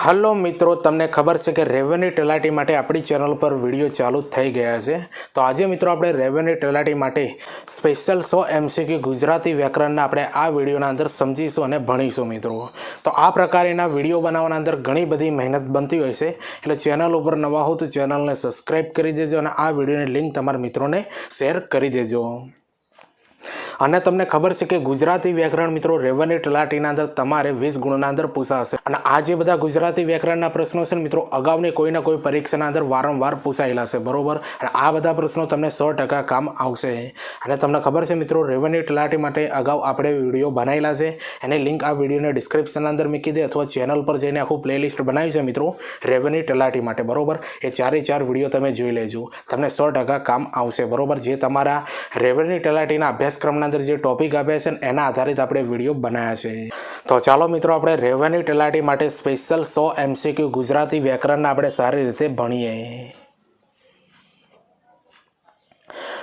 Hello મિત્રો, તમને ખબર છે કે રેવન્યુ તલાટી માટે આપણી ચેનલ પર વીડિયો ચાલુ થઈ ગયા છે. તો આજે મિત્રો આપણે રેવન્યુ તલાટી માટે સ્પેશિયલ સો એમસીક્યુ ગુજરાતી વ્યાકરણના આપણે આ વિડીયોના અંદર સમજીશું અને ભણીશું મિત્રો. તો આ પ્રકારના વીડિયો બનાવવાના અંદર ઘણી બધી મહેનત બનતી હોય છે. એટલે ચેનલ ઉપર નવા હો તો ચેનલને સબસ્ક્રાઈબ કરી દેજો અને આ વિડીયોની લિંક તમારા મિત્રોને શેર કરી દેજો. અને તમને ખબર છે કે ગુજરાતી વ્યાકરણ મિત્રો રેવન્યુ તલાટીના અંદર તમારે વીસ ગુણના અંદર પૂછાશે. અને આ જે બધા ગુજરાતી વ્યાકરણના પ્રશ્નો છે મિત્રો, અગાઉની કોઈ ના કોઈ પરીક્ષાના અંદર વારંવાર પૂછાયેલા છે, બરોબર? અને આ બધા પ્રશ્નો તમને સો ટકા કામ આવશે. અને તમને ખબર છે મિત્રો, રેવન્યુ તલાટી માટે અગાઉ આપણે વીડિયો બનાવેલા છે. એની લિંક આ વિડીયોને ડિસ્ક્રિપ્શનના અંદર મૂકી દે અથવા ચેનલ પર જઈને આખું પ્લેલિસ્ટ બનાવી છે મિત્રો, રેવન્યુ તલાટી માટે, બરોબર? એ ચારે ચાર વીડિયો તમે જોઈ લેજો. તમને સો કામ આવશે, બરોબર? જે તમારા રેવન્યુ તલાટીના અભ્યાસક્રમના અંદર જે ટોપિક આપ્યા છે એના આધારિત આપણે વીડિયો બનાવ્યા છે. તો ચાલો મિત્રો, આપણે રેવન્યુ તલાટી માટે સ્પેશિયલ સો એમસીક્યુ ગુજરાતી વ્યાકરણને આપણે સારી રીતે ભણીએ.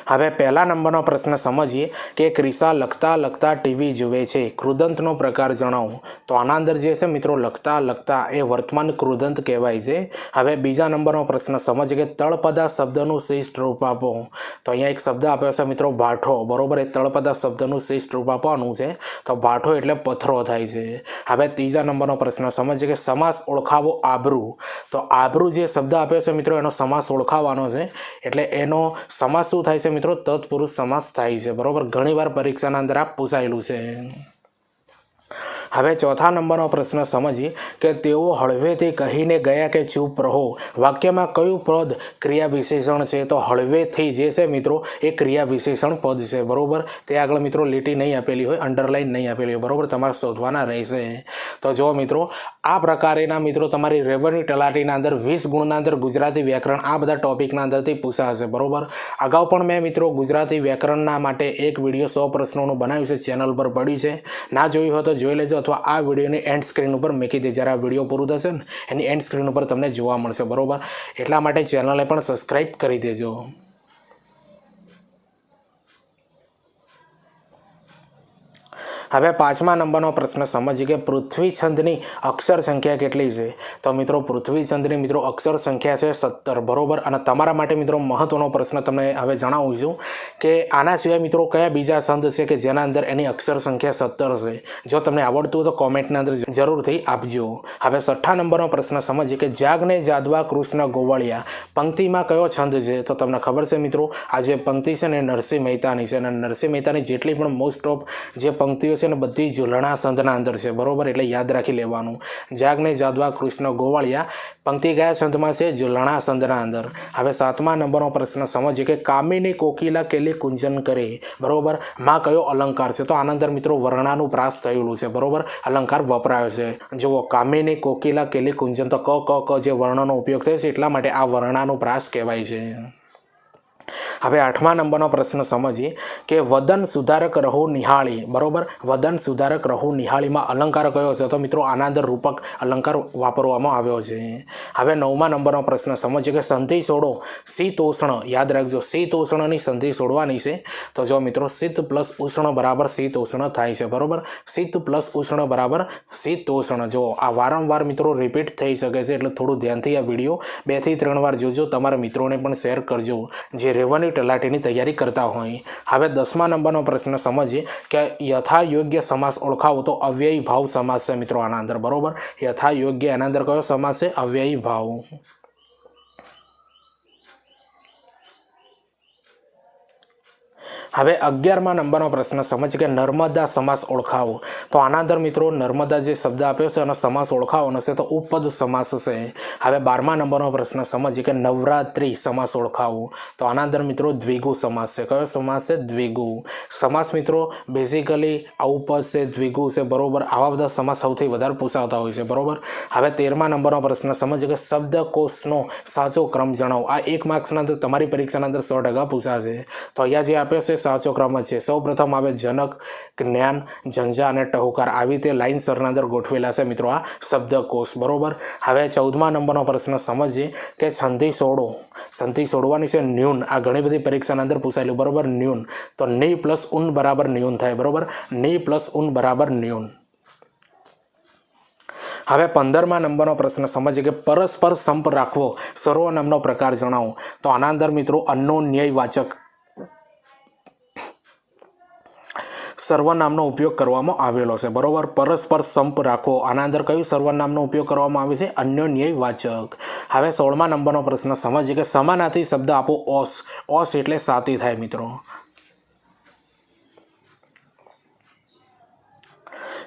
હવે પહેલા નંબરનો પ્રશ્ન સમજીએ કે ક્રિસા લખતા લખતા ટીવી જુએ છે. કૃદંતનો પ્રકાર જણાવો. તો આના અંદર જે છે મિત્રો, લખતા લખતા એ વર્તમાન કૃદંત કહેવાય છે. હવે બીજા નંબરનો પ્રશ્ન સમજીએ કે તળપદા શબ્દનું શિષ્ટ રૂપ આપો. તો અહીંયા એક શબ્દ આપ્યો છે મિત્રો, ભાઠો. બરોબર, એ તળપદા શબ્દનું શિષ્ટ રૂપ આપવાનું છે. તો ભાઠો એટલે પથરો થાય છે. હવે ત્રીજા નંબરનો પ્રશ્ન સમજીએ કે સમાસ ઓળખાવો આબરૂ. તો આબરૂ જે શબ્દ આપ્યો છે મિત્રો, એનો સમાસ ઓળખાવાનો છે. એટલે એનો સમાસ શું થાય છે મિત્રો તત્પુરુષ સમાસ થાય છે. બરોબર? ઘણીવાર પરીક્ષાના અંદર આ પૂછાયેલું છે. હવે ચોથા નંબરનો પ્રશ્ન સમજીએ કે તેઓ હળવેથી કહીને ગયા કે ચૂપ રહો. વાક્યમાં કયું પદ ક્રિયા વિશેષણ છે? તો હળવેથી જે છે મિત્રો, એ ક્રિયા વિશેષણ પદ છે. બરાબર? તે આગળ મિત્રો લીટી નહીં આપેલી હોય અંડરલાઈન નહીં આપેલી હોય. બરાબર? તમારે શોધવાના રહેશે. તો જો મિત્રો, આ પ્રકારેના મિત્રો તમારી રેવન્યુ તલાટીના અંદર, વીસ ગુણના અંદર ગુજરાતી વ્યાકરણ આ બધા ટોપિકના અંદરથી પૂછાશે. બરોબર? અગાઉ પણ મેં મિત્રો ગુજરાતી વ્યાકરણના માટે એક વીડિયો સો પ્રશ્નોનું બનાવ્યું છે, ચેનલ પર પડ્યું છે. ના જોયું હોય તો જોઈ લેજો. અથવા આ વિડીયોની એન્ડ સ્ક્રીન ઉપર મૂકી દે. જ્યારે આ વીડિયો પૂરું થશે ને, એની એન્ડ સ્ક્રીન ઉપર તમને જોવા મળશે. બરોબર? એટલા માટે ચેનલને પણ સબસ્ક્રાઈબ કરી દેજો. હવે પાંચમા નંબરનો પ્રશ્ન સમજીએ કે પૃથ્વી છંદની અક્ષર સંખ્યા કેટલી છે? તો મિત્રો, પૃથ્વી છંદની મિત્રો અક્ષર સંખ્યા છે સત્તર, બરોબર? અને તમારા માટે મિત્રો મહત્વનો પ્રશ્ન તમને હવે જણાવું છું કે આના સિવાય મિત્રો કયા બીજા છંદ છે કે જેના અંદર એની અક્ષર સંખ્યા સત્તર છે? જો તમને આવડતું હોય તો કોમેન્ટના અંદર જરૂરથી આપજો. હવે છઠ્ઠા નંબરનો પ્રશ્ન સમજીએ કે જાગને જાદવા કૃષ્ણ ગોવાળિયા પંક્તિમાં કયો છંદ છે? તો તમને ખબર છે મિત્રો આ જે પંક્તિ છે ને નરસિંહ મહેતાની છે. અને નરસિંહ મહેતાની જેટલી પણ મોસ્ટ ઓફ જે પંક્તિઓ છે અને બધી ઝૂલણા સંતના અંદર છે. બરોબર? એટલે યાદ રાખી લેવાનું. જાગને જાદવા કૃષ્ણ ગોવાળિયા પંક્તિ ગયા સંતમાં છે ઝૂલણા સંતના અંદર. હવે સાતમા નંબરનો પ્રશ્ન સમજીએ કે કામિની કોકિલા કેલી કુંજન કરે. બરોબર? માં કયો અલંકાર છે? તો આના મિત્રો વર્ણાનું પ્રાસ થયેલું છે. બરોબર? અલંકાર વપરાયો છે. જુઓ, કામિની કોકિલા કેલી કુંજન તો ક ક ક જે વર્ણનો ઉપયોગ થયો છે, એટલા માટે આ વર્ણાનું પ્રાસ કહેવાય છે. હવે આઠમા નંબરનો પ્રશ્ન સમજીએ કે વદન સુધારક રહુ નિહાળી, બરોબર? વદન સુધારક રહુ નિહાળીમાં અલંકાર કયો છે? તો મિત્રો આના રૂપક અલંકાર વાપરવામાં આવ્યો છે. હવે નવમા નંબરનો પ્રશ્ન સમજીએ કે સંધિ છોડો શીતોષ્ણ યાદ રાખજો શીતોષ્ણની સંધિ છોડવાની છે. તો જો મિત્રો શીત પ્લસ ઉષ્ણ બરાબર શીતોષ્ણ થાય છે, બરોબર? શીત પ્લસ ઉષ્ણ બરાબર શીતોષ્ણ જો આ વારંવાર મિત્રો રિપીટ થઈ શકે છે, એટલે થોડું ધ્યાનથી આ વીડિયો બેથી ત્રણ વાર જોજો, તમારા મિત્રોને પણ શેર કરજો. જે રેવન્યુ તલાટીની તૈયારી કરતા હોય. હવે દસમા નંબરનો પ્રશ્ન સમજીએ કે યથા યોગ્ય સમાસ ઓળખાવો તો અવ્યયી ભાવ સમાસ છે મિત્રો આના અંદર, બરોબર? યથા યોગ્ય એના અંદર કયો સમાસ છે? અવ્યયી ભાવ. હવે અગિયારમાં નંબરનો પ્રશ્ન સમજ કે નર્મદા સમાસ ઓળખાવો. તો આના અંદર મિત્રો નર્મદા જે શબ્દ આપ્યો છે એનો સમાસ ઓળખાવવાનો છે તો ઉપપદ સમાસ છે. હવે બારમા નંબરનો પ્રશ્ન સમજીએ કે નવરાત્રિ સમાસ ઓળખાવો. તો આના અંદર મિત્રો દ્વિગુ સમાસ છે. કયો સમાસ છે? દ્વિગુ. સમાસ મિત્રો બેઝિકલી ઉપપદ છે, દ્વિગુ છે, બરોબર? આવા બધા સમાસ સૌથી વધારે પૂછાવતા હોય છે, બરોબર? હવે તેરમા નંબરનો પ્રશ્ન સમજીએ કે શબ્દકોશનો સાચો ક્રમ જણાવો. આ એક માર્ક્સના અંદર તમારી પરીક્ષાના અંદર સો ટકા પૂછાશે. તો અહીંયા જે આપ્યો છે સાચો ક્રમ છે. સૌ પ્રથમ આવે જનક, જ્ઞાન, ઝંઝા અને ટહુકાર. આવી રીતે લાઈન સરના ગોઠવેલા છે મિત્રો આ શબ્દકોશ. બરોબર? હવે ચૌદમા નંબરનો પ્રશ્ન સમજીએ કે છંધી સોડો. સંધિ સોડવાની છે ન્યૂન. આ ઘણી બધી પરીક્ષાના અંદર પૂછાયેલું. બરોબર? ન્યૂન. તો ની પ્લસ ઉન બરાબર ન્યૂન થાય. બરોબર? ની પ્લસ ઉન બરાબર ન્યૂન. હવે પંદરમા નંબરનો પ્રશ્ન સમજીએ કે પરસ્પર સંપ રાખવો. સર્વનામનો પ્રકાર જણાવો. તો આના અંદર મિત્રો અન્નો સર્વનામનો ઉપયોગ કરવામાં આવેલો છે. બરોબર? પરસ્પર સંપ રાખો. આના અંદર કયું સર્વનામનો ઉપયોગ કરવામાં આવે છે? અન્યોન્યય વાચક હવે સોળમા નંબરનો પ્રશ્ન. સમજીએ કે સમાનાથી શબ્દ આપો ઓસ. ઓસ એટલે સાતી થાય, મિત્રો.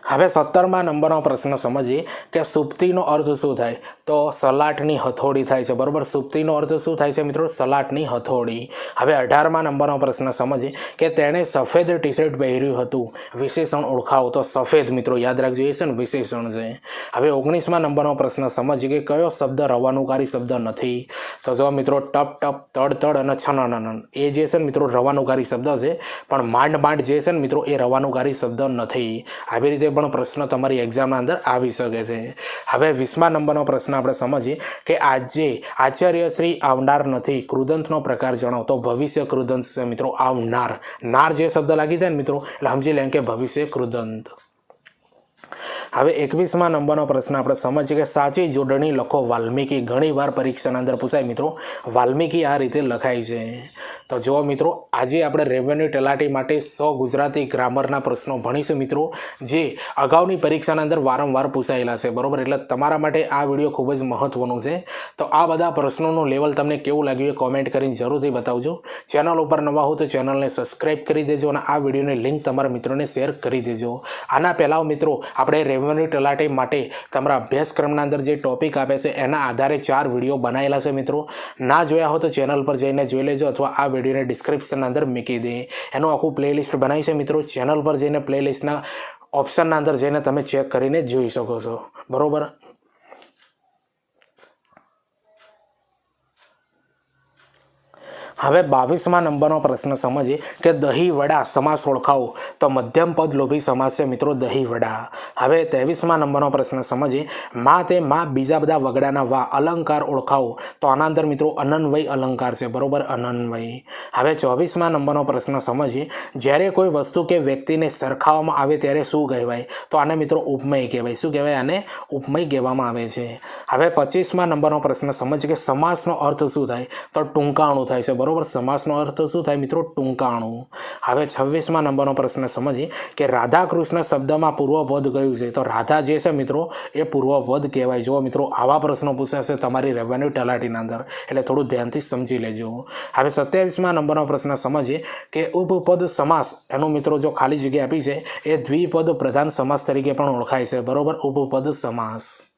હવે સત્તરમા નંબરનો પ્રશ્ન. સમજીએ કે સુપ્તિનો અર્થ શું થાય? તો સલાટની હથોડી થાય છે. બરાબર? સુપ્તિનો અર્થ શું થાય છે મિત્રો? સલાટની હથોડી. હવે અઢારમા નંબરનો પ્રશ્ન સમજીએ કે તેણે સફેદ ટી શર્ટ પહેર્યું હતું. વિશેષણ ઓળખાવો તો સફેદ મિત્રો, યાદ રાખજો, એ છે ને વિશેષણ છે. હવે ઓગણીસમા નંબરનો પ્રશ્ન સમજીએ કે કયો શબ્દ રવાનુકારી શબ્દ નથી? તો જો મિત્રો, ટપ ટપ, તડ તડ અને છનનન એ જે છે ને મિત્રો રવાનુકારી શબ્દ છે, પણ માંડ માંડ જે છે ને મિત્રો એ રવાનુકારી શબ્દ નથી. આવી રીતે પણ પ્રશ્ન તમારી એક્ઝામના અંદર આવી શકે છે. હવે વીસમા નંબરનો પ્રશ્ન આપણે સમજીએ કે આજે આચાર્ય શ્રી આવનાર નથી. કૃદંતનો પ્રકાર જણાવો. તો ભવિષ્ય કૃદંત છે મિત્રો. આવનાર. નાર જે શબ્દ લાગી જાય ને મિત્રો, એટલે સમજી લે કે ભવિષ્ય કૃદંત. હવે એકવીસમાં નંબરનો પ્રશ્ન આપણે સમજીએ કે સાચી જોડણી લખો વાલ્મીકી. ઘણીવાર પરીક્ષાના અંદર પૂછાય, મિત્રો, વાલ્મીકી આ રીતે લખાય છે? તો જુઓ, મિત્રો, આજે આપણે રેવન્યુ તલાટી માટે સો ગુજરાતી ગ્રામરના પ્રશ્નો ભણીશું, મિત્રો, જે અગાઉની પરીક્ષાના અંદર વારંવાર પૂછાયેલા છે. બરોબર? એટલે તમારા માટે આ વીડિયો ખૂબ જ મહત્વનું છે. તો આ બધા પ્રશ્નોનું લેવલ તમને કેવું લાગ્યું એ કોમેન્ટ કરીને જરૂરથી બતાવજો. ચેનલ ઉપર નવા હો તો ચેનલને સબસ્ક્રાઇબ કરી દેજો અને આ વિડીયોની લિંક તમારા મિત્રોને શેર કરી દેજો. આના પહેલાં, મિત્રો, આપણે રેવન્યુ તલાટી માટે તમારા અભ્યાસક્રમના અંદર જે ટોપિક આપે છે, એના આધારે ચાર વીડિયો બનાવેલા છે મિત્રો. ના જોયા હો તો ચેનલ પર જઈને જોઈ લેજો અથવા આ વિડીયોને ડિસ્ક્રિપ્શનના અંદર મૂકી દે. એનું આખું પ્લેલિસ્ટ બનાવી છે મિત્રો. ચેનલ પર જઈને પ્લેલિસ્ટના ઓપ્શનના અંદર જઈને તમે ચેક કરીને જોઈ શકો છો. બરોબર? હવે બાવીસમાં નંબરનો પ્રશ્ન સમજીએ કે દહીં વડા સમાસ ઓળખાવો. તો મધ્યમ પદ લોભી સમાસ છે મિત્રો દહીં વડા. હવે ત્રેવીસમાં નંબરનો પ્રશ્ન સમજીએ. માં તે માં બીજા બધા વગડાના વા અલંકાર ઓળખાવો. તો આના અંદર મિત્રો અનન્વય અલંકાર છે. બરોબર? અનન્વય. હવે ચોવીસમા નંબરનો પ્રશ્ન સમજીએ. જ્યારે કોઈ વસ્તુ કે વ્યક્તિને સરખાવવામાં આવે ત્યારે શું કહેવાય? તો આને મિત્રો ઉપમય કહેવાય. શું કહેવાય? આને ઉપમય કહેવામાં આવે છે. હવે પચીસમાં નંબરનો પ્રશ્ન સમજીએ કે સમાસનો અર્થ શું થાય? તો ટૂંકાણું થાય છે. બરોબર? સમાસનો અર્થ શું થાય મિત્રો? ટૂંકાણું. હવે છવ્વીસમાં નંબરનો પ્રશ્ન સમજીએ કે રાધા કૃષ્ણ શબ્દમાં પૂર્વપદ કયું છે? તો રાધા જે છે મિત્રો, એ પૂર્વપદ કહેવાય. જો મિત્રો, આવા પ્રશ્નો પૂછાશે તમારી રેવન્યુ તલાટીના અંદર. એટલે થોડું ધ્યાનથી સમજી લેજો. હવે સત્યાવીસમાં નંબરનો પ્રશ્ન સમજીએ કે ઉપપદ સમાસ, એનું મિત્રો જો ખાલી જગ્યા આપી છે, એ દ્વિપદ પ્રધાન સમાસ તરીકે પણ ઓળખાય છે. બરોબર? ઉપપદ સમાસ.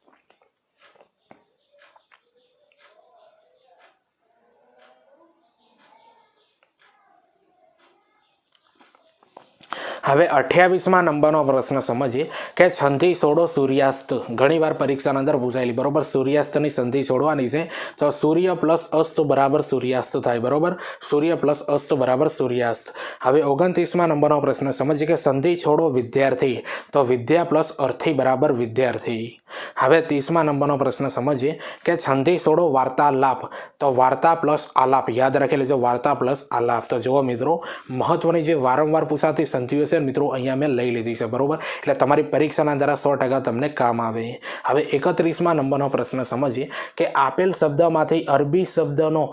હવે અઠ્યાવીસમાં નંબરનો પ્રશ્ન સમજીએ કે છંદી છોડો સૂર્યાસ્ત. ઘણીવાર પરીક્ષાના અંદર પૂછાયેલી બરાબર? સૂર્યાસ્તની સંધિ છોડવાની છે. તો સૂર્ય પ્લસ અસ્ત બરાબર સૂર્યાસ્ત થાય, બરાબર? સૂર્ય પ્લસ અસ્ત બરાબર સૂર્યાસ્ત. હવે ઓગણત્રીસમાં નંબરનો પ્રશ્ન સમજીએ કે સંધિ છોડો વિદ્યાર્થી. તો વિદ્યા પ્લસ અર્થી બરાબર વિદ્યાર્થી. હવે ત્રીસમાં નંબરનો પ્રશ્ન સમજીએ કે છંદી છોડો વાર્તાલાપ. તો વાર્તા પ્લસ આલાપ. યાદ રાખી લેજો વાર્તા પ્લસ આલાપ. તો જુઓ મિત્રો, મહત્વની જે વારંવાર પૂછાતી સંધિઓ છે મિત્રો, અહીંયા મેં લઈ લીધી છે, બરોબર? એટલે તમારી પરીક્ષાના દ્વારા સો ટકા તમને કામ આવે. હવે એકત્રીસમાં નંબરનો પ્રશ્ન સમજીએ કે આપેલ શબ્દમાંથી અરબી શબ્દનો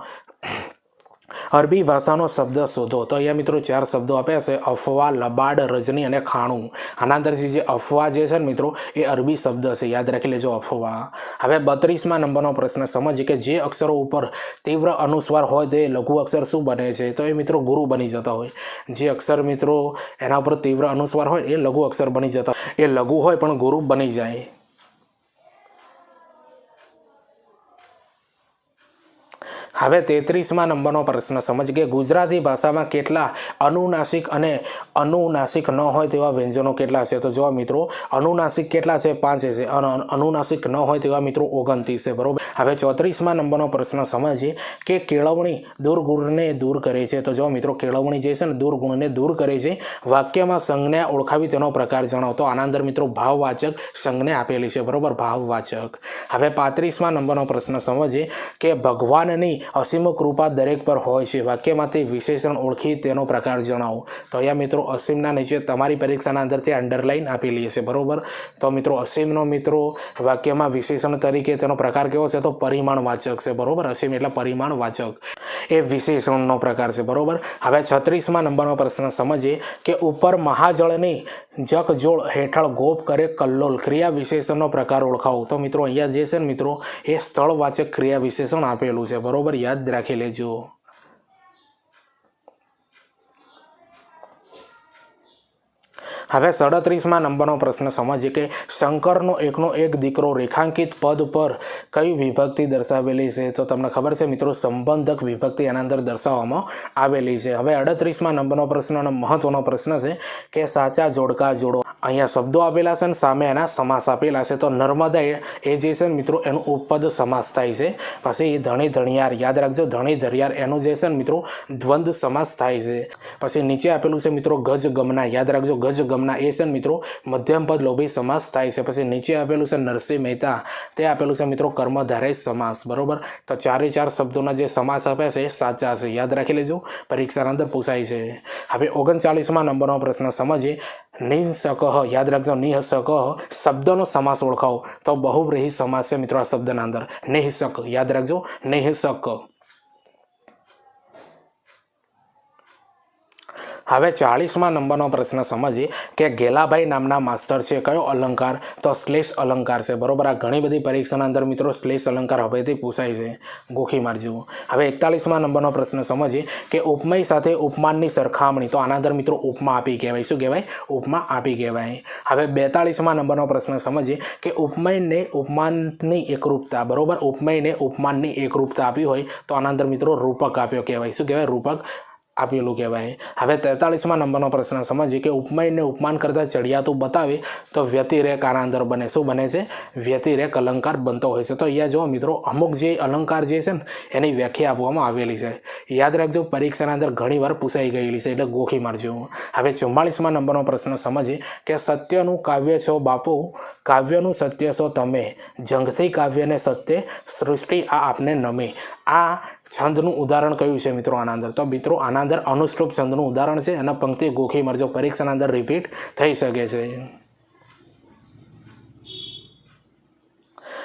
અરબી ભાષાનો શબ્દ શોધો. તો અહીંયા મિત્રો ચાર શબ્દો આપ્યા છે. અફવા, લબાડ, રજની અને ખાણું. આના અંદરથી જે અફવા જે છે ને મિત્રો, એ અરબી શબ્દ છે. યાદ રાખી લેજો અફવા. હવે બત્રીસમાં નંબરનો પ્રશ્ન. સમજીએ કે જે અક્ષરો ઉપર તીવ્ર અનુસ્વાર હોય તે લઘુ અક્ષર શું બને છે? તો એ મિત્રો ગુરુ બની જતા હોય. જે અક્ષર મિત્રો એના ઉપર તીવ્ર અનુસ્વાર હોય, એ લઘુ અક્ષર બની જતા એ લઘુ હોય પણ ગુરુ બની જાય. હવે તેત્રીસમાં નંબરનો પ્રશ્ન. સમજ કે ગુજરાતી ભાષામાં કેટલા અનુનાસિક અને અનુનાસિક ન હોય તેવા વ્યંજનો કેટલા છે? તો જોવા મિત્રો, અનુનાસિક કેટલા છે? પાંચ છે. અને અનુનાસિક ન હોય તેવા મિત્રો ઓગણત્રીસ છે. બરોબર? હવે ચોત્રીસમાં નંબરનો પ્રશ્ન. સમજીએ કે કેળવણી દુર્ગુણને દૂર કરે છે. તો જો મિત્રો, કેળવણી જે છે ને દુર્ગુણને દૂર કરે છે. વાક્યમાં સંજ્ઞા ઓળખાવી તેનો પ્રકાર જણાવો. તો આના અંદર મિત્રો ભાવવાચક સંજ્ઞા આપેલી છે. બરાબર? ભાવવાચક. હવે પાંત્રીસમાં નંબરનો પ્રશ્ન. સમજીએ કે ભગવાનની અસીમ કૃપા દરેક પર હોય છે. વાક્યમાંથી વિશેષણ ઓળખી તેનો પ્રકાર જણાવો. તો અહીંયા મિત્રો, અસીમના નીચે તમારી પરીક્ષાના અંદર તે અંડરલાઈન આપેલી હશે બરોબર? તો મિત્રો, અસીમનો મિત્રો, વાક્યમાં વિશેષણ તરીકે તેનો પ્રકાર કેવો છે? તો પરિમાણ વાચક છે. બરોબર? અસીમ એટલે પરિમાણ વાચક. એ વિશેષણનો પ્રકાર છે. બરાબર? હવે છત્રીસમાં નંબરનો પ્રશ્ન સમજીએ કે ઉપર મહાજળની જકજોળ હેઠળ ગોપ કરે કલ્લોલ. ક્રિયા વિશેષણનો પ્રકાર ઓળખાવો. તો મિત્રો, અહીંયા જે છે ને મિત્રો, એ સ્થળવાચક ક્રિયા વિશેષણ આપેલું છે. બરોબર? યાદ રાખી લેજો હવે સડત્રીસમાં નંબરનો પ્રશ્ન સમજીએ કે શંકરનો એકનો એક દીકરો રેખાંકિત પદ પર કઈ વિભક્તિ દર્શાવેલી છે? તો તમને ખબર છે મિત્રો, સંબંધક વિભક્તિ એના અંદર દર્શાવવામાં આવેલી છે. હવે અડત્રીસમાં નંબરનો પ્રશ્ન અને મહત્વનો પ્રશ્ન છે કે સાચા જોડકા જોડો. અહીંયા શબ્દો આપેલા છે ને સામે એના સમાસ આપેલા છે. તો નર્મદા એ એ જે છે ને મિત્રો, એનું ઉપપદ સમાસ થાય છે. પછી એ ધણી ધણિયાર, યાદ રાખજો, ધણી ધરિયાર એનું જે છે ને મિત્રો, દ્વંદ સમાસ થાય છે. પછી નીચે આપેલું છે મિત્રો ગજ ગમના યાદ રાખજો ગજ ગમના એ છે મિત્રો, મધ્યમ પદ લોભી સમાસ થાય છે. પછી નીચે આપેલું છે નરસિંહ મહેતા, તે આપેલું છે મિત્રો કર્મધારે સમાસ, બરોબર? તો ચારે ચાર શબ્દોના જે સમાસ આપ્યા છે એ સાચા છે. યાદ રાખી લેજો, પરીક્ષાના અંદર પૂછાય છે. હવે ઓગણચાલીસમાં નંબરનો પ્રશ્ન સમજીએ. નિઃસક યાદ રાખજો નિઃસક શબ્દનો સમાસ ઓળખાવો. તો બહુવ્રીહી સમાસ છે મિત્રો આ શબ્દના અંદર. નિઃસક યાદ રાખજો નિઃસક હવે ચાળીસમાં નંબરનો પ્રશ્ન સમજીએ કે ગેલાભાઈ નામના માસ્ટર છે, કયો અલંકાર? તો શ્લેષ અલંકાર છે. બરોબર, આ ઘણી બધી પરીક્ષાના અંદર મિત્રો શ્લેષ અલંકાર હવેથી પૂછાય છે. ગોખી મારજો હવે એકતાલીસમાં નંબરનો પ્રશ્ન સમજીએ કે ઉપમય સાથે ઉપમાનની સરખામણી, તો આના અંદર મિત્રો ઉપમા આપી કહેવાય. શું કહેવાય? ઉપમા આપી કહેવાય. હવે બેતાળીસમાં નંબરનો પ્રશ્ન સમજીએ કે ઉપમયને ઉપમાનની એકરૂપતા, બરોબર? ઉપમયને ઉપમાનની એકરૂપતા આપી હોય, તો આના અંદર મિત્રો રૂપક આપ્યો કહેવાય. શું કહેવાય? રૂપક આપેલું કહેવાય. હવે તેતાળીસમાં નંબરનો પ્રશ્ન સમજીએ કે ઉપમાયને ઉપમાન કરતાં ચડિયાતું બતાવે તો વ્યતિરેક આના અંદર બને. શું બને છે? વ્યતિરેક અલંકાર બનતો હોય છે. તો અહીંયા જો મિત્રો, અમુક જે અલંકાર જે છે ને, એની વ્યાખ્યા આપવામાં આવેલી છે. યાદ રાખજો, પરીક્ષાના અંદર ઘણીવાર પૂછાઈ ગયેલી છે, એટલે ગોખી મારજો. હવે ચુમ્માળીસમાં નંબરનો પ્રશ્ન સમજીએ કે સત્યનું કાવ્ય છો બાપુ? કાવ્યનું સત્ય છો તમે. જંગથી કાવ્યને સત્ય, સૃષ્ટિ આ આપને નમે. આ છંદનું ઉદાહરણ કયું છે મિત્રો આના અંદર? તો મિત્રો, આના અંદર અનુષ્ટુપ છંદનું ઉદાહરણ છે અને પંક્તિ ગોખી મરજો, પરીક્ષાના અંદર રિપીટ થઈ શકે છે.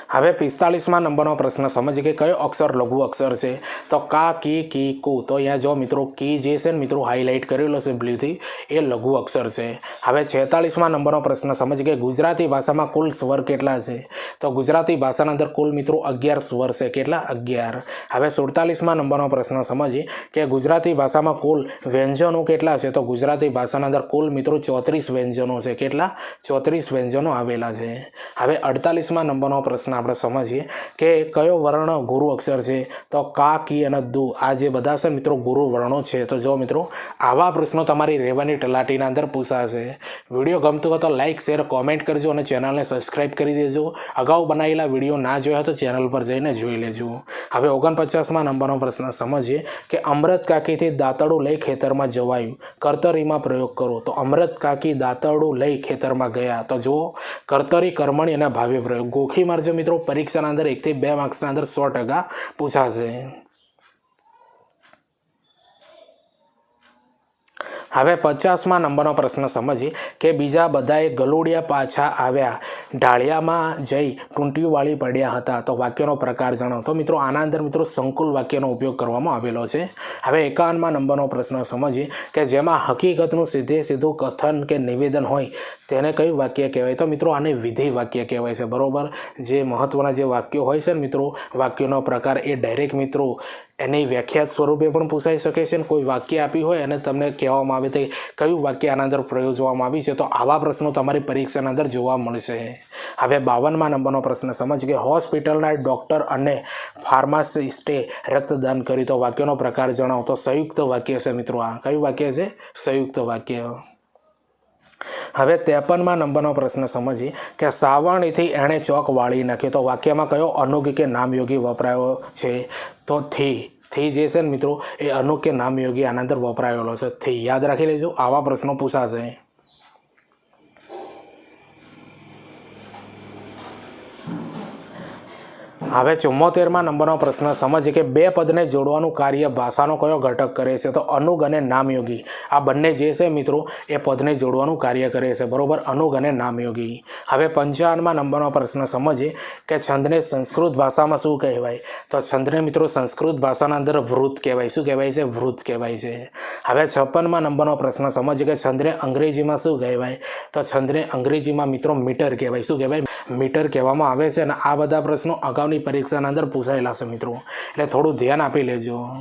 હવે પિસ્તાળીસમાં નંબરનો પ્રશ્ન, સમજીએ કે કયો અક્ષર લઘુ અક્ષર છે? તો કા, કી કી, કુ. તો અહીંયા જો મિત્રો કી જે છે ને મિત્રો હાઇલાઇટ કરેલો છે બ્લુથી એ લઘુ અક્ષર છે. હવે છેતાળીસમાં નંબરનો પ્રશ્ન, સમજીએ કે ગુજરાતી ભાષામાં કુલ સ્વર કેટલા છે? તો ગુજરાતી ભાષાના અંદર કુલ મિત્રો અગિયાર સ્વર છે. કેટલા? અગિયાર. હવે સુડતાલીસમાં નંબરનો પ્રશ્ન, સમજીએ કે ગુજરાતી ભાષામાં કુલ વ્યંજનો કેટલા છે? તો ગુજરાતી ભાષાના અંદર કુલ મિત્રો ચોત્રીસ વ્યંજનો છે. કેટલા? ચોત્રીસ વ્યંજનો આવેલા છે. હવે અડતાલીસમાં નંબરનો પ્રશ્ન આપણે સમજીએ કે કયો વર્ણ ગુરુ અક્ષર છે, તો કા, કી અને દુ આ જે બધા છે મિત્રો ગુરુ વર્ણો છે. તો જો મિત્રો, આવા પ્રશ્નો તમારી રેવાની તલાટીના અંદર પૂછાશે. વીડિયો ગમતો હોય તો લાઇક શેર કોમેન્ટ કરજો અને ચેનલને સબસ્ક્રાઇબ કરી દેજો. અગાઉ બનાવેલા વીડિયો ના જોયા તો ચેનલ પર જઈને જોઈ લેજો. હવે ઓગણપચાસમાં નંબરનો પ્રશ્ન સમજીએ કે અમૃત કાકીથી દાંતડું લઈ ખેતરમાં જવાયું. કર્તરીમાં પ્રયોગ કરો. તો અમૃત કાકી દાંતડું લઈ ખેતરમાં ગયા. તો જુઓ, કર્તરી, કર્મણી અને ભાવ્ય પ્રયોગ. ગોખી મારજો મિત્રો પરીક્ષાના અંદર એકથી બે માર્ક્સના અંદર સો ટકા પૂછાશે. હવે પચાસમાં નંબરનો પ્રશ્ન સમજીએ કે બીજા બધાએ ગલુડિયા પાછા આવ્યા. ઢાળિયામાં જઈ ટૂંટિયું વાળી પડ્યા હતા. તો વાક્યનો પ્રકાર જણાવો. તો મિત્રો, આના અંદર મિત્રો સંકુલ વાક્યનો ઉપયોગ કરવામાં આવેલો છે. હવે એકાવનમાં નંબરનો પ્રશ્ન સમજીએ કે જેમાં હકીકતનું સીધે સીધું કથન કે નિવેદન હોય તેને કયું વાક્ય કહેવાય? તો મિત્રો, આને વિધિ વાક્ય કહેવાય છે. બરોબર? જે મહત્ત્વના જે વાક્યો હોય છે મિત્રો, વાક્યોનો પ્રકાર એ ડાયરેક્ટ મિત્રો એની વ્યાખ્યાત સ્વરૂપે પણ પૂછાઈ શકે છે ને કોઈ વાક્ય આપી હોય અને તમને કહેવામાં આવે તે કયું વાક્ય આના અંદર પ્રયોજવામાં આવી છે, તો આવા પ્રશ્નો તમારી પરીક્ષાના અંદર જોવા મળશે. હવે બાવનમાં નંબરનો પ્રશ્ન, સમજ કે હોસ્પિટલના ડૉક્ટર અને ફાર્માસિસ્ટે રક્તદાન કર્યું તો વાક્યનો પ્રકાર જણાવો. તો સંયુક્ત વાક્ય છે મિત્રો આ. કયું વાક્ય છે? સંયુક્ત વાક્ય. હવે ત્રેપનમાં નંબરનો પ્રશ્ન સમજીએ કે સાવરણીથી એણે ચોક વાળી નાખ્યો તો વાક્યમાં કયો અનુગ કે નામયોગી વપરાયો છે? તો થી થી જે છે ને મિત્રો, એ અનોખ્ય નામયોગી આના અંદર વપરાયેલો છે. થી, યાદ રાખી લેજો, આવા પ્રશ્નો પૂછાશે. હવે ચુમ્મોતેરમાં નંબરનો પ્રશ્ન સમજીએ કે બે પદને જોડવાનું કાર્ય ભાષાનો કયો ઘટક કરે છે? તો અનુગ અને નામયોગી. આ બંને જે છે મિત્રો, એ પદને જોડવાનું કાર્ય કરે છે. બરોબર? અનુગ અને નામયોગી. હવે પંચાવનમાં નંબરનો પ્રશ્ન સમજીએ કે છંદને સંસ્કૃત ભાષામાં શું કહેવાય? તો છંદને મિત્રો સંસ્કૃત ભાષાના અંદર વૃત કહેવાય. શું કહેવાય છે? વૃત કહેવાય છે. હવે છપ્પનમાં નંબરનો પ્રશ્ન સમજીએ કે છંદને અંગ્રેજીમાં શું કહેવાય? તો છંદને અંગ્રેજીમાં મિત્રો મીટર કહેવાય. શું કહેવાય? મીટર કહેવામાં આવે છે અને આ બધા પ્રશ્નો અગાઉની પરીક્ષાના અંદર પૂછાયેલા છે મિત્રો. એટલે થોડું ધ્યાન આપી લેજો.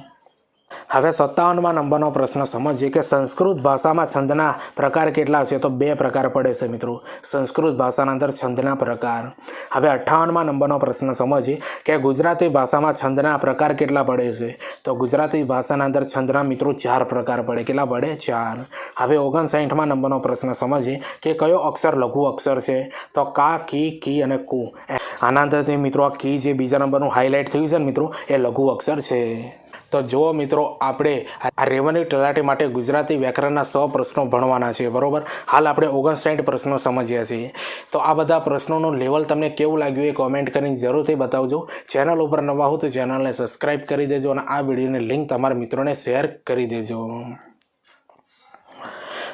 હવે સત્તાવનમાં નંબરનો પ્રશ્ન સમજીએ કે સંસ્કૃત ભાષામાં છંદના પ્રકાર કેટલા છે? તો બે પ્રકાર પડે છે મિત્રો. સંસ્કૃત ભાષાના અંદર છંદના પ્રકાર. હવે અઠ્ઠાવનમાં નંબરનો પ્રશ્ન સમજીએ કે ગુજરાતી ભાષામાં છંદના પ્રકાર કેટલા પડે છે? તો ગુજરાતી ભાષાના અંદર છંદના મિત્રો ચાર પ્રકાર પડે. કેટલા પડે? ચાર. હવે ઓગણસાઠમાં નંબરનો પ્રશ્ન સમજીએ કે કયો અક્ષર લઘુ અક્ષર છે? તો કા, કી કી અને કુ. આના અંદરથી મિત્રો આ કી જે બીજા નંબરનું હાઇલાઇટ થયું છે ને મિત્રો, એ લઘુ અક્ષર છે. તો જુઓ મિત્રો, આપણે આ રેવન્યુ તલાટી માટે ગુજરાતી વ્યાકરણના સો પ્રશ્નો ભણવાના છે બરોબર? હાલ આપણે ઓગણસાઠ પ્રશ્નો સમજ્યા છીએ. તો આ બધા પ્રશ્નોનું લેવલ તમને કેવું લાગ્યું એ કોમેન્ટ કરીને જરૂરથી બતાવજો. ચેનલ ઉપર નવા હો તો ચેનલને સબસ્ક્રાઈબ કરી દેજો અને આ વિડીયોની લિંક તમારા મિત્રોને શેર કરી દેજો.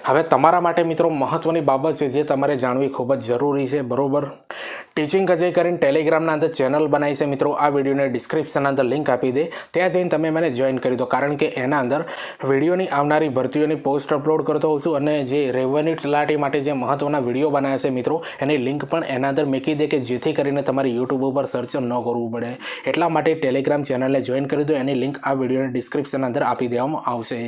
હવે તમારા માટે મિત્રો મહત્ત્વની બાબત છે જે તમારે જાણવી ખૂબ જ જરૂરી છે, બરોબર? ટીચિંગ અજય કરીને ટેલિગ્રામના અંદર ચેનલ બનાવી છે મિત્રો. આ વિડીયોને ડિસ્ક્રિપ્શનના અંદર લિંક આપી દે. ત્યાં જઈને તમે મને જોઈન કરી દો. કારણ કે એના અંદર વિડીયોની આવનારી ભરતીઓની પોસ્ટ અપલોડ કરતો હોઉં છું અને જે રેવન્યુ તલાટી માટે જે મહત્ત્વના વીડિયો બનાવ્યા છે મિત્રો, એની લિંક પણ એના અંદર મૂકી દે કે જેથી કરીને તમારે યુટ્યુબ ઉપર સર્ચ ન કરવું પડે. એટલા માટે ટેલિગ્રામ ચેનલને જોઈન કરી દો. એની લિંક આ વિડીયોની ડિસ્ક્રિપ્શન અંદર આપી દેવામાં આવશે.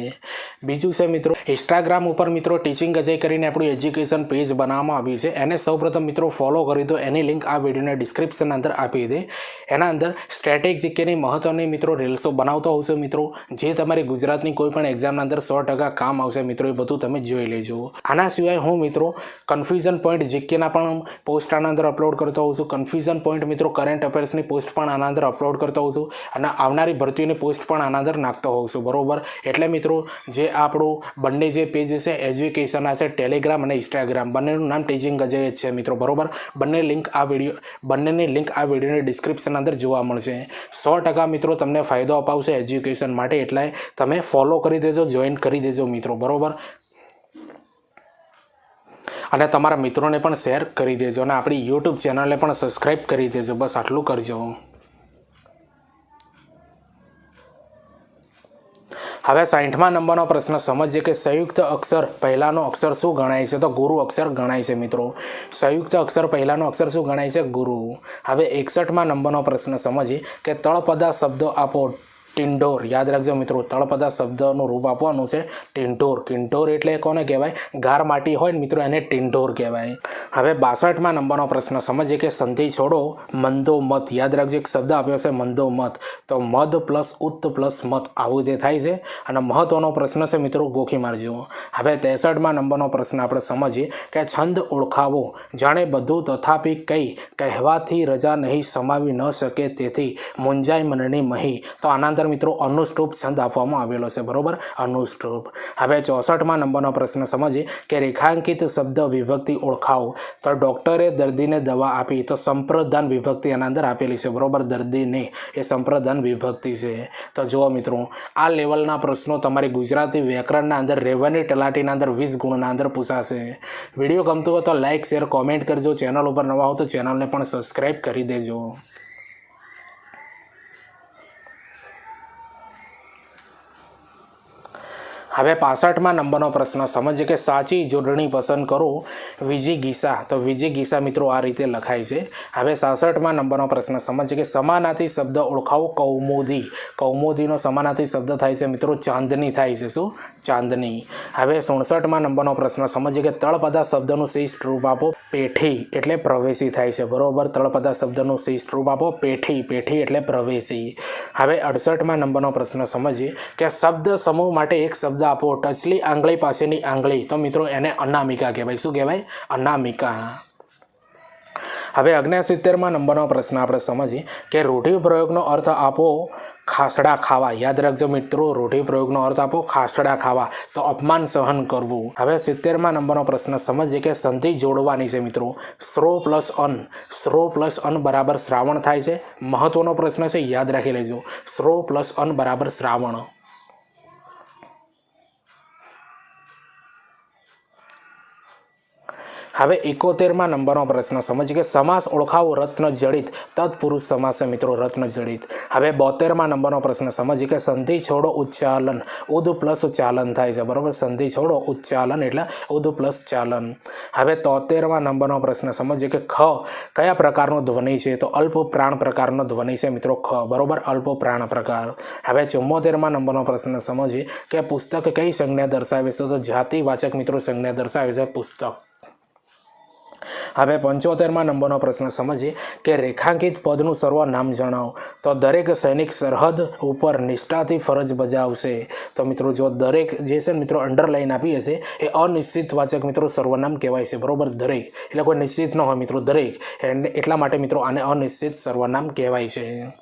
બીજું છે મિત્રો ઇન્સ્ટાગ્રામ ઉપર મિત્રો ટીચિંગ અજય કરીને આપણું એજ્યુકેશન પેજ બનાવવામાં આવ્યું છે. એને સૌપ્રથમ મિત્રો ફોલો કરી દો. એની લિંક આ વિડીયોના ડિસ્ક્રિપ્શન અંદર આપી દે. એના અંદર સ્ટ્રેટેજિકની મહત્ત્વની મિત્રો રીલ્સો બનાવતો હશે મિત્રો. જે તમારી ગુજરાતની કોઈ પણ એક્ઝામના અંદર સો ટકા કામ આવશે મિત્રો. એ બધું તમે જોઈ લેજો. આના સિવાય હું મિત્રો કન્ફ્યુઝન પોઈન્ટ જીકેના પણ પોસ્ટ આના અંદર અપલોડ કરતો હોઉં છું. કન્ફ્યુઝન પોઈન્ટ મિત્રો કરંટ અફેર્સની પોસ્ટ પણ આના અંદર અપલોડ કરતો હોઉં છું. અને આવનારી ભરતીઓની પોસ્ટ પણ આના અંદર નાખતો હોઉં છું. બરોબર? એટલે મિત્રો, જે આપણું બંને જે પેજ છે એજ્યુકેશનના હશે ટેલિગ્રામ અને ઇન્સ્ટાગ્રામ બંનેનું નામ ટીચિંગ અજય છે મિત્રો, બરોબર? બંને લિંક આ વીડિયો બંનેની લિંક આ વિડીયોની ડિસ્ક્રિપ્શન અંદર જોવા મળશે. સો ટકા મિત્રો તમને ફાયદો અપાવશે એજ્યુકેશન માટે, એટલે તમે ફોલો કરી દેજો જોઈન કરી દેજો મિત્રો, બરોબર? અને તમારા મિત્રોને પણ શેર કરી દેજો અને આપણી યુટ્યુબ ચેનલને પણ સબસ્ક્રાઈબ કરી દેજો, બસ આટલું કરજો. હવે સાઠમા નંબરનો પ્રશ્ન સમજીએ કે સંયુક્ત અક્ષર પહેલાંનો અક્ષર શું ગણાય છે? તો ગુરુ અક્ષર ગણાય છે મિત્રો. સંયુક્ત અક્ષર પહેલાંનો અક્ષર શું ગણાય છે? ગુરુ. હવે એકસઠમાં નંબરનો પ્રશ્ન સમજીએ કે તળપદા શબ્દો આપો ટિંડોર યાદ રાખજો મિત્રો, તળપદા શબ્દનું રૂપ આપવાનું છે ટિંડોર ટિંડોર એટલે કોને કહેવાય? ગાર માટી હોય ને મિત્રો, એને ટિંડોર કહેવાય. હવે બાસઠમાં નંબરનો પ્રશ્ન, સમજીએ કે સંધિ છોડો મંદો મત. યાદ રાખજો, એક શબ્દ આપ્યો છે મંદો મત. તો મદ પ્લસ ઉત્ત પ્લસ મત આવું તે થાય છે. અને મહત્વનો પ્રશ્ન છે મિત્રો, ગોખી મારજો. હવે ત્રેસઠમાં નંબરનો પ્રશ્ન આપણે સમજીએ કે છંદ ઓળખાવો. જાણે બધું તથાપી કઈ કહેવાથી રજા નહીં સમાવી ન શકે તેથી મુંજાઈ મનની મહી. તો આના અંદર મિત્રો અનુષ્ટુપ છંદ આપવામાં આવેલો છે, બરોબર? અનુષ્ટુપ હવે ચોસઠમાં નંબરનો પ્રશ્ન સમજીએ કે રેખાંકિત શબ્દ વિભક્તિ ઓળખાવો. તો ડૉક્ટરે દર્દીને દવા આપી, તો સંપ્રદાન વિભક્તિ એના અંદર આપેલી છે, બરોબર? દર્દીને. એ સંપ્રદાન વિભક્તિ છે. તો જુઓ મિત્રો, આ લેવલના પ્રશ્નો તમારી ગુજરાતી વ્યાકરણના અંદર, રેવન્યુ તલાટીના અંદર, વીસ ગુણના અંદર પૂછાશે. વીડિયો ગમતું હોય તો લાઇક શેર, કોમેન્ટ કરજો. ચેનલ ઉપર નવા હો તો ચેનલને પણ સબસ્ક્રાઈબ કરી દેજો. હવે પાસઠમાં નંબરનો પ્રશ્ન, સમજીએ કે સાચી જોડણી પસંદ કરો વિજી ગીસા. તો વિજી ગીસા મિત્રો આ રીતે લખાય છે. હવે સાસઠમાં નંબરનો પ્રશ્ન, સમજીએ કે સમાનાથી શબ્દ ઓળખાવો કૌમોદી. કૌમોદીનો સમાનાથી શબ્દ થાય છે મિત્રો, ચાંદની થાય છે. શું? ચાંદની. હવે સુડસઠમાં નંબરનો પ્રશ્ન, સમજીએ કે તળપદા શબ્દનું શિષ્ટ રૂપ આપો પેઠી એટલે પ્રવેશી થાય છે. બરોબર? તળપદા શબ્દનું શિષ્ટ રૂપ આપો પેઠી. પેઠી એટલે પ્રવેશી. હવે અડસઠમાં નંબરનો પ્રશ્ન, સમજીએ કે શબ્દ સમૂહ માટે એક શબ્દ આપો ટચલી આંગળી પાસેની આંગળી. તો મિત્રો એને અનામિકા કહેવાય. શું કહેવાય? અનામિકા. હવે અગ્નેસિત્તેરમાં નંબરનો પ્રશ્ન આપણે સમજીએ કે રૂઢિપ્રયોગનો અર્થ આપો ખાસડા ખાવા. યાદ રાખજો મિત્રો, રૂઢિપ્રયોગનો અર્થ આપો ખાસડા ખાવા. તો અપમાન સહન કરવું. હવે સિત્તેરમાં નંબરનો પ્રશ્ન સમજીએ કે સંધિ જોડવાની છે મિત્રો. સ્રો પ્લસ અન. સ્રો પ્લસ અન બરાબર શ્રાવણ થાય છે. મહત્વનો પ્રશ્ન છે, યાદ રાખી લેજો. સ્રો પ્લસ અન બરાબર શ્રાવણ. હવે એકોતેરમાં નંબરનો પ્રશ્ન. સમજીએ કે સમાસ ઓળખાવો રત્ન જડિત, તત્પુરુષ સમાસ મિત્રો, રત્ન જડિત. હવે બોતેરમાં નંબરનો પ્રશ્ન. સમજીએ કે સંધિ છોડો ઉચ્ચાલન, ઉદ પ્લસ ચાલન થાય છે. બરાબર? સંધિ છોડો ઉચ્ચાલન એટલે ઉદ પ્લસ ચાલન. હવે તોતેરમાં નંબરનો પ્રશ્ન. સમજીએ કે ખ, કયા પ્રકારનો ધ્વનિ છે? તો અલ્પ પ્રાણ પ્રકારનો ધ્વનિ છે મિત્રો, ખ. બરોબર? અલ્પ પ્રાણ પ્રકાર. હવે ચુમ્મોતેરમાં નંબરનો પ્રશ્ન. સમજીએ કે પુસ્તક કઈ સંજ્ઞા દર્શાવે છે? તો જાતિવાચક મિત્રો, સંજ્ઞા દર્શાવે છે પુસ્તક. હવે પંચોતેરમાં નંબરનો પ્રશ્ન સમજીએ કે રેખાંકિત પદનું સર્વનામ જણાવો. તો દરેક સૈનિક સરહદ ઉપર નિષ્ઠાથી ફરજ બજાવશે. તો મિત્રો જો દરેક જે છે મિત્રો અંડરલાઈન આપીએ છે એ અનિશ્ચિત વાચક મિત્રો સર્વનામ કહેવાય છે. બરોબર? દરેક. એટલે કોઈ નિશ્ચિત ન હોય મિત્રો, દરેક. એટલા માટે મિત્રો આને અનિશ્ચિત સર્વનામ કહેવાય છે.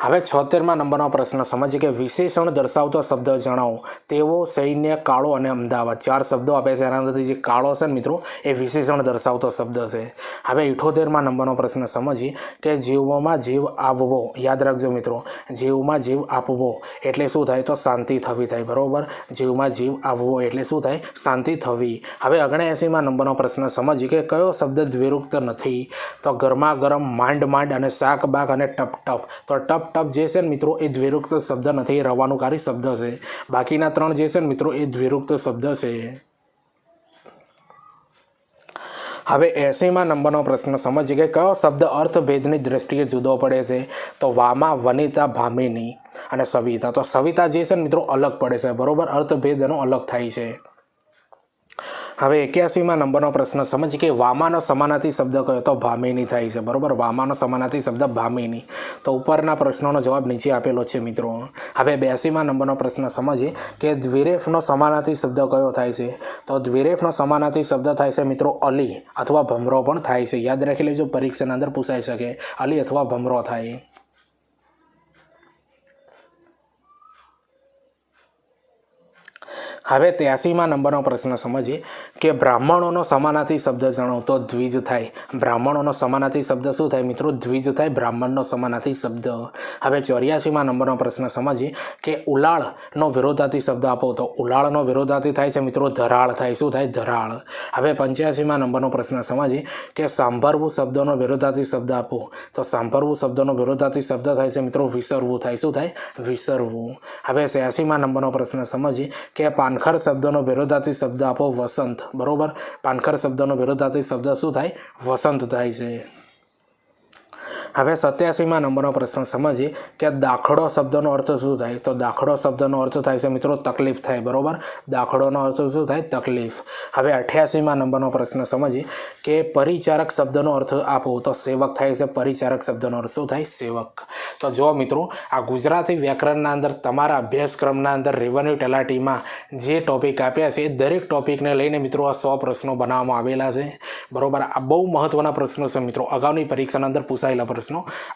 હવે છોતેરમાં નંબરનો પ્રશ્ન. સમજીએ કે વિશેષણ દર્શાવતો શબ્દ જણાવો. તેવો સૈન્ય, કાળો અને અમદાવાદ. ચાર શબ્દો આપે છે. એના અંદરથી જે કાળો છે ને મિત્રો, એ વિશેષણ દર્શાવતો શબ્દ છે. હવે ઇઠોતેરમાં નંબરનો પ્રશ્ન. સમજીએ કે જીવમાં જીવ આપવો યાદ રાખજો મિત્રો, જીવમાં જીવ આપવો એટલે શું થાય? તો શાંતિ થવી થાય. બરાબર? જીવમાં જીવ આપવો એટલે શું થાય? શાંતિ થવી. હવે અગણ્યાએંસીમાં નંબરનો પ્રશ્ન. સમજીએ કે કયો શબ્દ દ્વિરુક્ત નથી? તો ગરમા ગરમ માંડ માંડ અને શાક બાક અને ટપ ટપ તો ટપ ટપ જે છે ને મિત્રો એ દ્વિરુક્ત શબ્દ નથી, રવાનુકારી શબ્દ છે. બાકીના ત્રણ જે છે ને મિત્રો એ દ્વિરુક્ત શબ્દ છે. હવે એસીમાં નંબરનો પ્રશ્ન, સમજીએ કે કયો શબ્દ અર્થભેદની દ્રષ્ટિએ જુદો પડે છે? તો વામા, વનિતા, ભામિની અને સવિતા. તો સવિતા જે છે ને મિત્રો અલગ પડે છે, બરાબર? અર્થભેદ એનો અલગ થાય છે. હવે એક્યાસીમાં નંબરનો પ્રશ્ન સમજી કે વામાનો સમાનાર્થી શબ્દ કયો? તો ભામિની થાય છે, બરાબર? વામાનો સમાનાર્થી શબ્દ ભામિની. તો ઉપરના પ્રશ્નોનો જવાબ નીચે આપેલો છે, મિત્રો. હવે બ્યાસીમાં નંબરનો પ્રશ્ન, સમજીએ કે દ્વિરેફનો સમાનાર્થી શબ્દ કયો થાય છે? તો દ્વિરેફનો સમાનાર્થી શબ્દ થાય છે, મિત્રો, અલી અથવા ભમરો પણ થાય છે. યાદ રાખી લેજો, પરીક્ષાના અંદર પૂછાઈ શકે. અલી અથવા ભમરો થાય. હવે ત્યાસીમાં નંબરનો પ્રશ્ન સમજીએ કે બ્રાહ્મણોનો સમાનાથી શબ્દ જણાવો તો દ્વિજ થાય. બ્રાહ્મણોનો સમાનાથી શબ્દ શું થાય મિત્રો? દ્વિજ થાય, બ્રાહ્મણનો સમાનાથી શબ્દ. હવે ચોર્યાસીમાં નંબરનો પ્રશ્ન સમજીએ કે ઉલાળનો વિરોધાથી શબ્દ આપો તો ઉલાળનો વિરોધાથી થાય છે મિત્રો? ધરાળ થાય. શું થાય? ધરાળ. હવે પંચ્યાસીમાં નંબરનો પ્રશ્ન સમજીએ કે સાંભળવું શબ્દનો વિરોધાથી શબ્દ આપો તો સાંભળવું શબ્દનો વિરોધાથી શબ્દ થાય છે મિત્રો? વિસરવું થાય. શું થાય? વિસરવું. હવે છ્યાસીમાં નંબરનો પ્રશ્ન સમજીએ કે પાનખર શબ્દનો વિરોધાર્થી શબ્દ આપો વસંત. બરોબર? પાનખર શબ્દનો વિરોધાર્થી શબ્દ શું થાય? વસંત થાય છે. હવે સત્યાસીમાં નંબરનો પ્રશ્ન સમજીએ કે દાખલો શબ્દનો અર્થ શું થાય? તો દાખલો શબ્દનો અર્થ થાય છે મિત્રો તકલીફ થાય, બરાબર? દાખલોનો અર્થ શું થાય? તકલીફ. હવે અઠ્યાસીમાં નંબરનો પ્રશ્ન સમજીએ કે પરિચારક શબ્દનો અર્થ આપો. તો સેવક થાય છે, પરિચારક શબ્દનો અર્થ શું થાય? સેવક. તો જો મિત્રો, આ ગુજરાતી વ્યાકરણના અંદર તમારા અભ્યાસક્રમના અંદર રેવન્યુ તલાટીમાં જે ટોપિક આપ્યા છે એ દરેક ટોપિકને લઈને મિત્રો આ સો પ્રશ્નો બનાવવામાં આવેલા છે. બરોબર? આ બહુ મહત્ત્વના પ્રશ્નો છે મિત્રો. અગાઉની પરીક્ષાના અંદર પૂછાયેલા પ્રશ્નો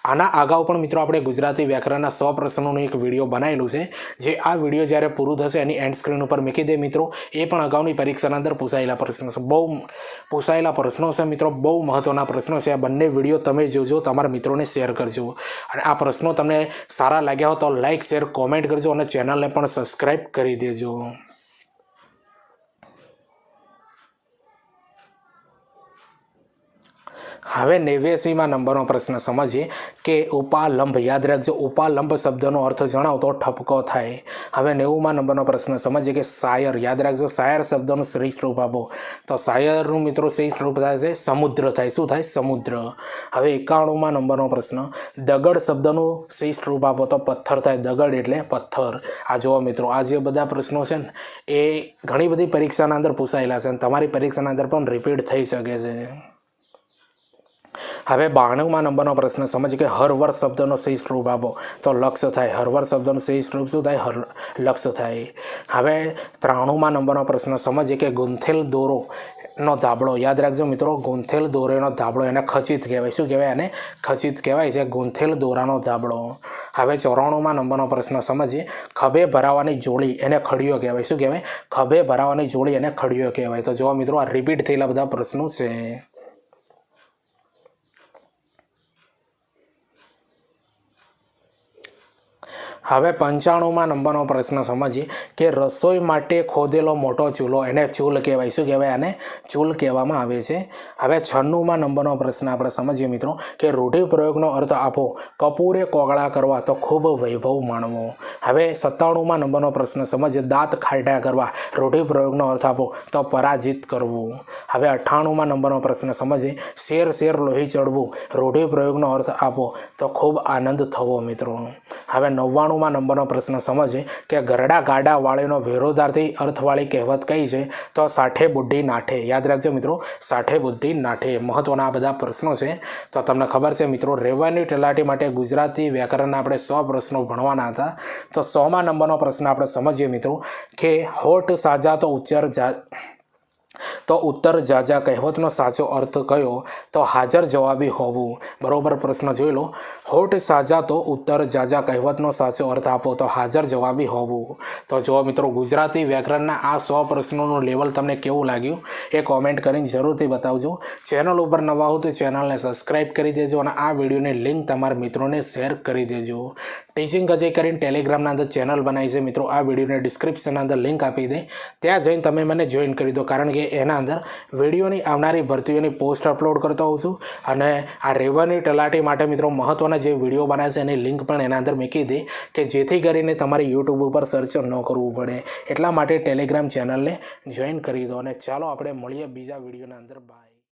આના અગાઉ પણ મિત્રો આપણે ગુજરાતી વ્યાકરણના સો પ્રશ્નોનું એક વીડિયો બનાવેલું છે, જે આ વીડિયો જ્યારે પૂરું થશે એની એન્ડ સ્ક્રીન ઉપર મૂકી દે મિત્રો. એ પણ અગાઉની પરીક્ષાના અંદર પૂછાયેલા પ્રશ્નો છે. બહુ પૂછાયેલા પ્રશ્નો છે મિત્રો. બહુ મહત્ત્વના પ્રશ્નો છે. આ બંને વીડિયો તમે જોજો, તમારા મિત્રોને શેર કરજો. અને આ પ્રશ્નો તમને સારા લાગ્યા હો તો લાઇક શેર કોમેન્ટ કરજો અને ચેનલને પણ સબસ્ક્રાઈબ કરી દેજો. હવે નેવ્યાસીમાં નંબરનો પ્રશ્ન સમજીએ કે ઉપાલંબ, યાદ રાખજો, ઉપાલંબ શબ્દનો અર્થ જણાવો તો ઠપકો થાય. હવે નેવુંમાં નંબરનો પ્રશ્ન સમજીએ કે શાયર યાદ રાખજો શાયર શબ્દનું શ્રેષ્ઠ રૂપ આપો. તો શાયરનું મિત્રો શ્રેષ્ઠ રૂપ થાય છે, સમુદ્ર થાય. શું થાય? સમુદ્ર. હવે એકાણુંમાં નંબરનો પ્રશ્ન, દગડ શબ્દનું શ્રેષ્ઠ રૂપ આપો તો પથ્થર થાય. દગડ એટલે પથ્થર. આ જુઓ મિત્રો, આ જે બધા પ્રશ્નો છે ને, એ ઘણી બધી પરીક્ષાના અંદર પૂછાયેલા છે અને તમારી પરીક્ષાના અંદર પણ રિપીટ થઈ શકે છે. હવે બાણુંમાં નંબરનો પ્રશ્ન સમજ કે હરવર શબ્દનો સહી રૂપ આપો. તો લક્ષ થાય. હરવર શબ્દનો સહી રૂપ શું થાય? હર લક્ષ થાય. હવે ત્રાણુંમાં નંબરનો પ્રશ્ન સમજીએ કે ગુંથેલ દોરો નો ધાબળો યાદ રાખજો મિત્રો, ગુંથેલ દોરેનો ધાબળો એને ખચિત કહેવાય. શું કહેવાય? એને ખચિત કહેવાય છે ગુંથેલ દોરાનો ધાબળો હવે ચોરાણુંમાં નંબરનો પ્રશ્ન સમજીએ. ખભે ભરાવાની જોડી એને ખડીયો કહેવાય. શું કહેવાય? ખભે ભરાવાની જોડી એને ખડીયો કહેવાય. તો જુઓ મિત્રો, આ રિપીટ થયેલા બધા પ્રશ્નો છે. હવે પંચાણુંમાં નંબરનો પ્રશ્ન સમજીએ કે રસોઈ માટે ખોદેલો મોટો ચૂલો, એને ચૂલ કહેવાય. શું કહેવાય આને? ચૂલ કહેવામાં આવે છે. હવે છન્નુંમાં નંબરનો પ્રશ્ન આપણે સમજીએ મિત્રો કે રૂઢિપ્રયોગનો અર્થ આપો. કપૂરે કોગળા કરવા તો ખૂબ વૈભવ માણવો. હવે સત્તાણુંમાં નંબરનો પ્રશ્ન સમજીએ. દાંત ખાડા કરવા રૂઢિપ્રયોગનો અર્થ આપો તો પરાજિત કરવું. હવે અઠ્ઠાણુંમાં નંબરનો પ્રશ્ન સમજીએ. શેર શેર લોહી ચડવું. રૂઢિપ્રયોગનો અર્થ આપો તો ખૂબ આનંદ થવો મિત્રો. હવે નવ્વાણુંમાં નંબરનો પ્રશ્ન સમજે કે ગરડા ગાડા વાળીનો વિરોધાર્થી અર્થવાળી કહેવત કઈ છે? તો સાઠે બુદ્ધિ નાઠે. યાદ રાખજો મિત્રો, સાઠે બુદ્ધિ નાઠે. મહત્વના આ બધા પ્રશ્નો છે. તો તમને ખબર છે મિત્રો, રેવન્યુ તલાટી માટે ગુજરાતી વ્યાકરણના આપણે સો પ્રશ્નો ભણવાના હતા. તો સોમાં નંબરનો પ્રશ્ન આપણે સમજીએ મિત્રો, કે હોઠ સાજા તો ઉચ્ચાર જા તો ઉત્તર જાજા કહેવતનો સાચો અર્થ કયો? તો હાજર જવાબી હોવું. બરોબર પ્રશ્ન જોઈ લો. હોઠ સાજા તો ઉત્તર જાજા કહેવતનો સાચો અર્થ આપો, તો હાજર જવાબી હોવું. તો જો મિત્રો, ગુજરાતી વ્યાકરણના આ સો પ્રશ્નોનું લેવલ તમને કેવું લાગ્યું? એ કોમેન્ટ કરીને જરૂરથી બતાવજો. ચેનલ ઉપર નવા હો તો ચેનલને સબસ્ક્રાઈબ કરી દેજો અને આ વિડીયોની લિંક તમારા મિત્રોને શેર કરી દેજો. ટીચિંગ અજય કરીને ટેલિગ્રામના અંદર ચેનલ બનાવી છે. મિત્રો, આ વિડીયોને ડિસ્ક્રિપ્શનના અંદર લિંક આપી દે. ત્યાં જઈને તમે મને જોઈન કરી દો. કારણ કે એના અંદર વિડીયોની આવનારી ભરતીઓની પોસ્ટ અપલોડ કરતો હોઉં છું. અને આ રેવન્યુ તલાટી માટે મિત્રો મહત્ત્વના જે વીડિયો બનાવે છે એની લિંક પણ એના અંદર મૂકી દે કે જેથી કરીને તમારે યુટ્યુબ ઉપર સર્ચ ન કરવું પડે. એટલા માટે ટેલિગ્રામ ચેનલને જોઈન કરી દો. અને ચાલો આપણે મળીએ બીજા વિડીયોના અંદર. બાય